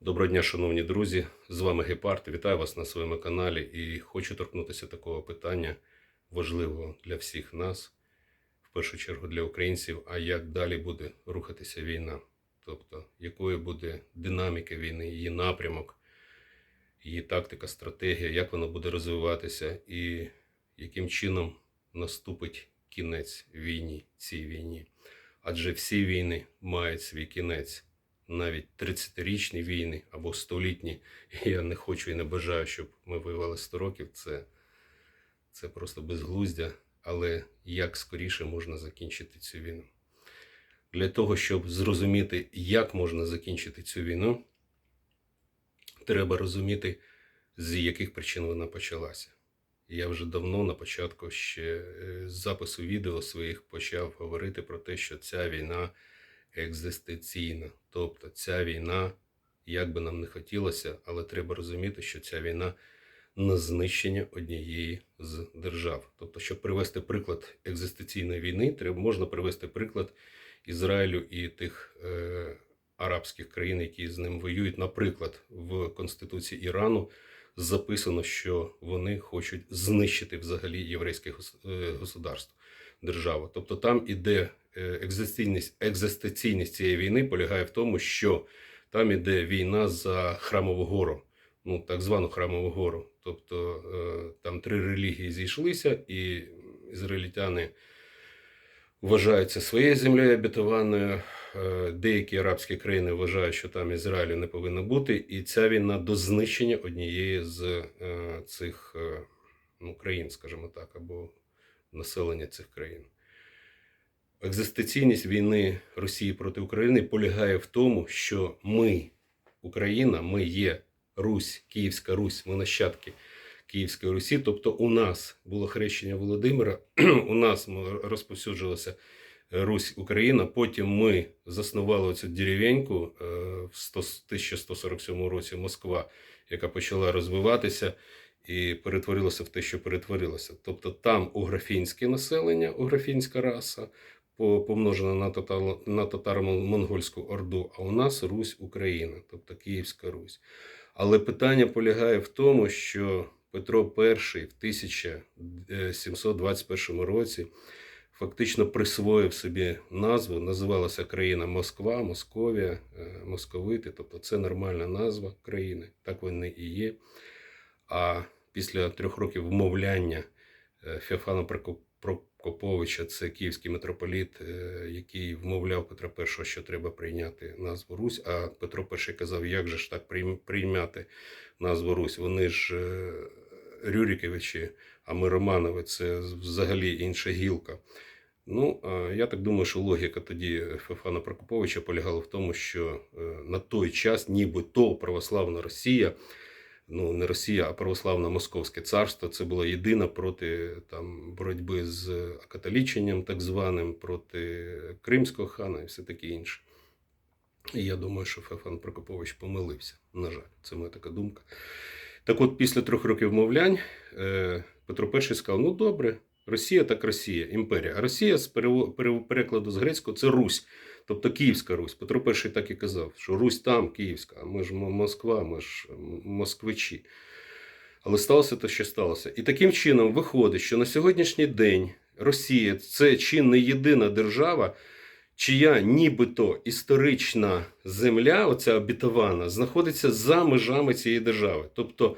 Доброго дня, шановні друзі! З вами Гепард. Вітаю вас на своєму каналі і хочу торкнутися такого питання важливого для всіх нас, в першу чергу для українців. А як далі буде рухатися війна? Тобто, якою буде динаміка війни, її напрямок, її тактика, стратегія, як вона буде розвиватися і яким чином наступить кінець війні, цій війні. Адже всі війни мають свій кінець навіть 30-річні війни або столітні. Я не хочу і не бажаю, щоб ми воювали 100 років. Це, це просто безглуздя. Але як скоріше можна закінчити цю війну? Для того, щоб зрозуміти, як можна закінчити цю війну, треба розуміти, з яких причин вона почалася. Я вже давно на початку ще е, з запису відео своїх почав говорити про те, що ця війна екзистенційна. Тобто ця війна, як би нам не хотілося, але треба розуміти, що ця війна на знищення однієї з держав. Тобто, щоб привести приклад екзистенційної війни, треба можна привести приклад Ізраїлю і тих е, арабських країн, які з ним воюють. Наприклад, в Конституції Ірану записано, що вони хочуть знищити взагалі єврейське е, государство, державу. Тобто там іде екзистенційність, екзистенційність цієї війни полягає в тому, що там іде війна за храмову гору, ну так звану храмову гору. Тобто е, там три релігії зійшлися, і ізраїльтяни вважаються своєю землею обітованою. Е, Деякі арабські країни вважають, що там Ізраїлю не повинно бути, і ця війна до знищення однієї з е, цих е, ну, країн, скажімо так, або населення цих країн. Екзистенційність війни Росії проти України полягає в тому, що ми, Україна, ми є Русь, Київська Русь, ми нащадки Київської Русі. Тобто у нас було хрещення Володимира, у нас розповсюджилася Русь Україна. Потім ми заснували цю деревеньку е, в 100 1147 році Москва, яка почала розвиватися і перетворилася в те, що перетворилося. Тобто там уграфінське населення, уграфінська раса, помножена на, татар, на татаро-монгольську орду, а у нас Русь Україна, тобто Київська Русь. Але питання полягає в тому, що Петро І в 1721 році фактично присвоїв собі назву, називалася країна Москва, Московія, е, Московити, тобто це нормальна назва країни, так вони і є. А після трьох років вмовляння е, Феофана Прокоп- Прокоповича, це київський митрополіт, е, який вмовляв Петра І, що треба прийняти назву Русь. А Петро І казав, як же ж так прийняти назву Русь? Вони ж е, Рюриковичі, а ми Романови, це взагалі інша гілка. Ну, я так думаю, що логіка тоді Феофана Прокоповича полягала в тому, що е, на той час нібито православна Росія ну не Росія, а православне Московське царство. Це була єдина проти там боротьби з католіченням, так званим, проти Кримського хана і все таке інше. І я думаю, що Феофан Прокопович помилився. На жаль, це моя така думка. Так от, після трьох років мовлянь е, Петро І сказав: ну добре, Росія так Росія, імперія. А Росія з перекладу з грецького це Русь, тобто Київська Русь. Петро І так і казав, що Русь там, Київська, а ми ж Москва, ми ж москвичі. Але сталося те, що сталося. І таким чином виходить, що на сьогоднішній день Росія це чи не єдина держава, чия нібито історична земля, оця обітована, знаходиться за межами цієї держави. Тобто,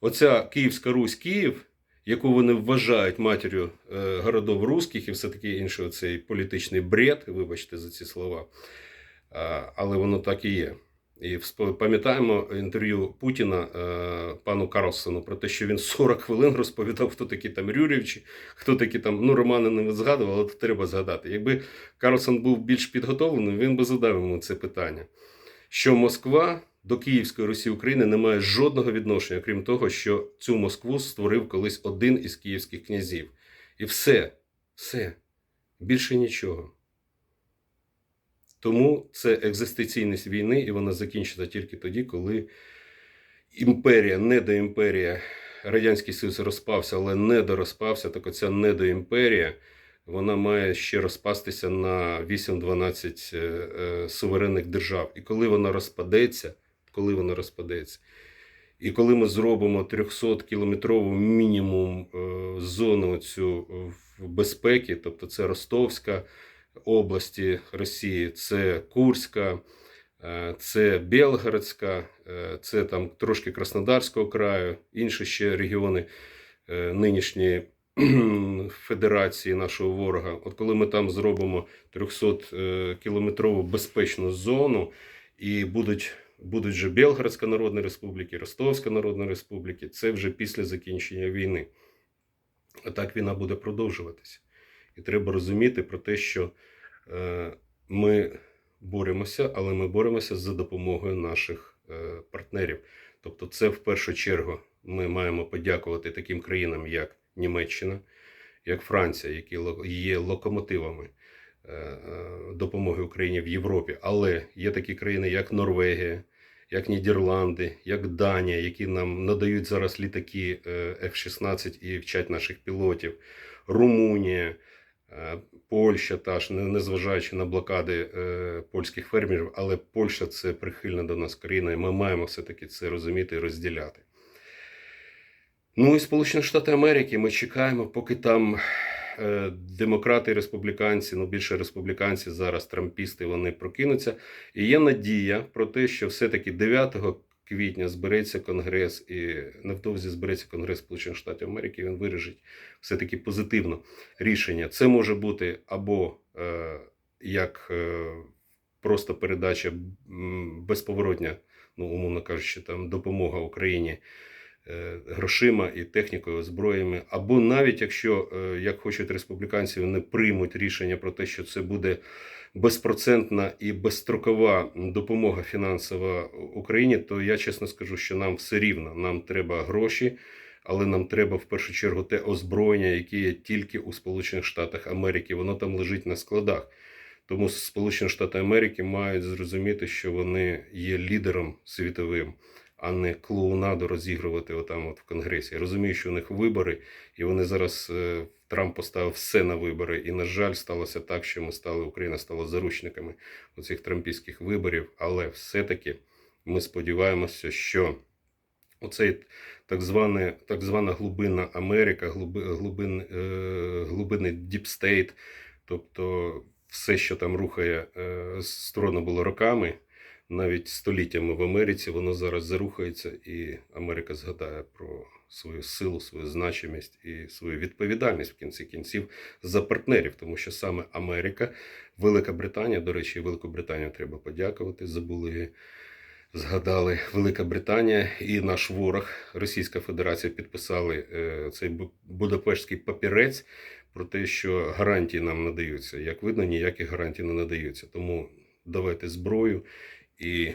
оця Київська Русь, Київ, яку вони вважають матір'ю е, городов руських і все таке інше, оцей політичний бред, вибачте за ці слова, але воно так і є. І пам'ятаємо інтерв'ю Путіна е, пану Карлсону про те, що він 40 хвилин розповідав, хто такі там Рюрівчі, хто такі там, ну, Романи не згадував, але треба згадати. Якби Карлсон був більш підготовлений, він би задав йому це питання. Що Москва до Київської Русі України не має жодного відношення, крім того, що цю Москву створив колись один із київських князів. І все, все, більше нічого. Тому це екзистенційність війни, і вона закінчиться тільки тоді, коли імперія, недоімперія, Радянський Союз розпався, але не дорозпався, так оця недоімперія, вона має ще розпастися на 8-12 е, е, суверенних держав. І коли вона розпадеться, коли вона розпадеться. І коли ми зробимо 300-кілометрову мінімум е, зону цю в безпеки, тобто це Ростовська області Росії, це Курська, е, це Білгородська, е, це там трошки Краснодарського краю, інші ще регіони е, нинішньої федерації нашого ворога. От коли ми там зробимо 300-кілометрову безпечну зону і будуть будуть вже Білгородська Народна Республіка, Ростовська Народна Республіка, це вже після закінчення війни. А так війна буде продовжуватися. І треба розуміти про те, що е, ми боремося, але ми боремося за допомогою наших е, партнерів. Тобто, це в першу чергу ми маємо подякувати таким країнам, як Німеччина, як Франція, які є локомотивами допомоги Україні в Європі. Але є такі країни, як Норвегія, як Нідерланди, як Данія, які нам надають зараз літаки е, F-16 і вчать наших пілотів, Румунія, е, Польща, та ж, незважаючи на блокади е, польських фермерів, але Польща це прихильна до нас країна, і ми маємо все-таки це розуміти і розділяти. Ну і Сполучені Штати Америки ми чекаємо, поки там е, демократи і республіканці, ну більше республіканці зараз, трампісти, вони прокинуться. І є надія про те, що все-таки 9 квітня збереться Конгрес, і невдовзі збереться Конгрес Сполучених Штатів Америки. Він вирішить все-таки позитивно рішення. Це може бути або е, як е, просто передача безповоротня, ну умовно кажучи, там допомога Україні е, грошима і технікою, зброями, або навіть якщо, е, як хочуть республіканці, вони приймуть рішення про те, що це буде безпроцентна і безстрокова допомога фінансова Україні, то я чесно скажу, що нам все рівно. Нам треба гроші, але нам треба в першу чергу те озброєння, яке є тільки у Сполучених Штатах Америки. Воно там лежить на складах. Тому Сполучені Штати Америки мають зрозуміти, що вони є лідером світовим, а не клоунаду розігрувати отам от в Конгресі. Я розумію, що у них вибори, і вони зараз е, Трамп поставив все на вибори. І, на жаль, сталося так, що ми стали, Україна стала заручниками оцих трампійських виборів. Але все-таки ми сподіваємося, що оцей так, зване, так звана глибинна Америка, глиби, глибин, е, глибинний діпстейт, тобто все, що там рухає, е, створено було роками, навіть століттями в Америці, воно зараз зарухається, і Америка згадає про свою силу, свою значимість і свою відповідальність в кінці кінців за партнерів, тому що саме Америка, Велика Британія, до речі, Велику Британію треба подякувати. Забули, згадали Велика Британія і наш ворог Російська Федерація підписали е, цей Бу- Будапештський папірець про те, що гарантії нам надаються. Як видно, ніякі гарантії не надаються. Тому давайте зброю. І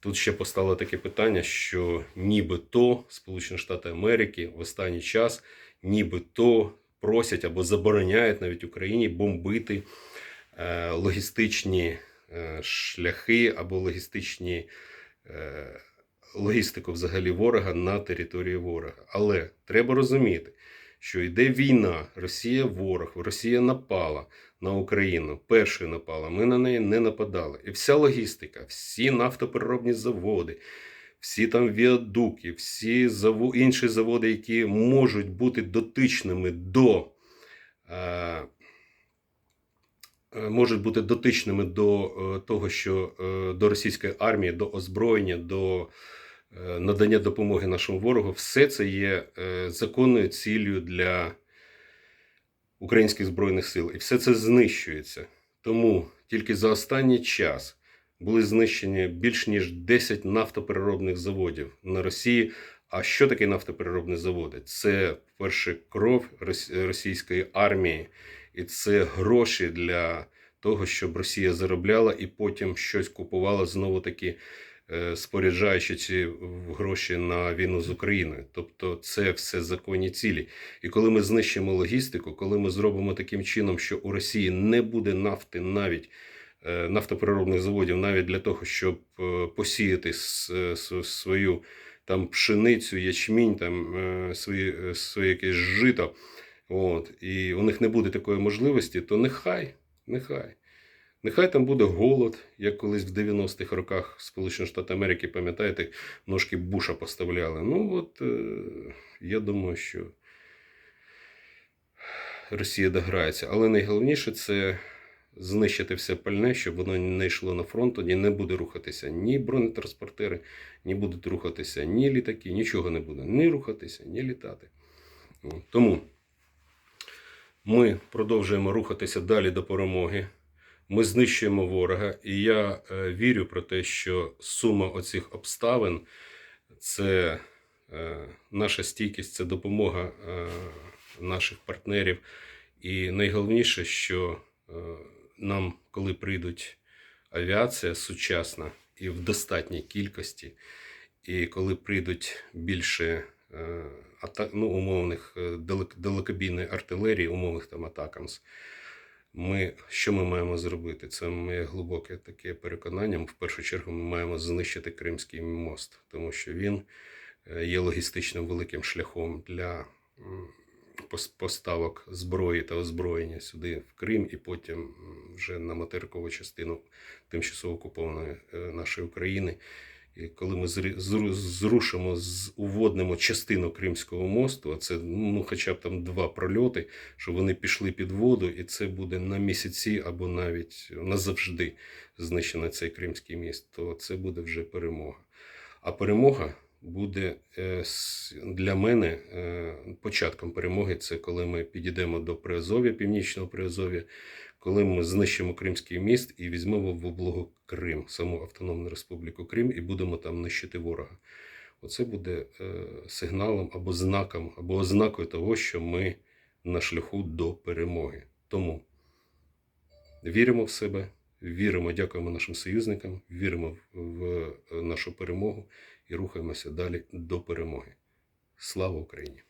тут ще постало таке питання, що нібито Сполучені Штати Америки в останній час нібито просять або забороняють навіть Україні бомбити е, логістичні е, шляхи або логістичні е, логістику взагалі ворога на території ворога. Але треба розуміти, що йде війна, Росія ворог, Росія напала на Україну, першою напала, ми на неї не нападали. І вся логістика, всі нафтопереробні заводи, всі там віадуки, всі заво... інші заводи, які можуть бути дотичними до. Е... е, Можуть бути дотичними до е, того, що е, до російської армії, до озброєння, до надання допомоги нашому ворогу, все це є е, законною ціллю для українських збройних сил, і все це знищується. Тому тільки за останній час були знищені більш ніж 10 нафтопереробних заводів на Росії. А що таке нафтопереробні заводи? Це перше кров російської армії, і це гроші для того, щоб Росія заробляла і потім щось купувала знову таки. Е, Споряджаючи ці гроші на війну з Україною, тобто це все законні цілі. І коли ми знищимо логістику, коли ми зробимо таким чином, що у Росії не буде нафти навіть е, нафтопереробних заводів, навіть для того, щоб е, посіяти е, свою там пшеницю, ячмінь, там е, свої, е, своє якесь жито, от, і у них не буде такої можливості, то нехай, нехай. Нехай там буде голод, як колись в 90-х роках Сполучені Штати Америки, пам'ятаєте, ножки Буша поставляли. Ну от е, я думаю, що Росія дограється. Але найголовніше це знищити все пальне, щоб воно не йшло на фронт, тоді не буде рухатися ні бронетранспортери, ні будуть рухатися ні літаки, нічого не буде. Ні рухатися, ні літати. Тому ми продовжуємо рухатися далі до перемоги. Ми знищуємо ворога, і я е, вірю про те, що сума оцих обставин це е, наша стійкість, це допомога е, наших партнерів. І найголовніше, що нам, коли прийдуть авіація сучасна і в достатній кількості, і коли прийдуть більше ну, умовних далекобійної артилерії, умовних там атакамс, ми, що ми маємо зробити? Це моє глибоке таке переконання. В першу чергу ми маємо знищити Кримський мост, тому що він е, є логістично великим шляхом для поставок зброї та озброєння сюди в Крим і потім вже на материкову частину тимчасово окупованої е, нашої України. І коли ми зрушимо, уводнимо частину Кримського мосту, а це ну, хоча б там два прольоти, щоб вони пішли під воду, і це буде на місяці або навіть назавжди знищено цей Кримський міст, то це буде вже перемога. А перемога буде е, для мене е, початком перемоги. Це коли ми підійдемо до Приазов'я, північного Приазов'я, коли ми знищимо Кримський міст і візьмемо в облогу Крим, саму Автономну Республіку Крим, і будемо там нищити ворога. Оце буде е, сигналом або знаком, або ознакою того, що ми на шляху до перемоги. Тому віримо в себе, віримо, дякуємо нашим союзникам, віримо в, в нашу перемогу і рухаємося далі до перемоги. Слава Україні!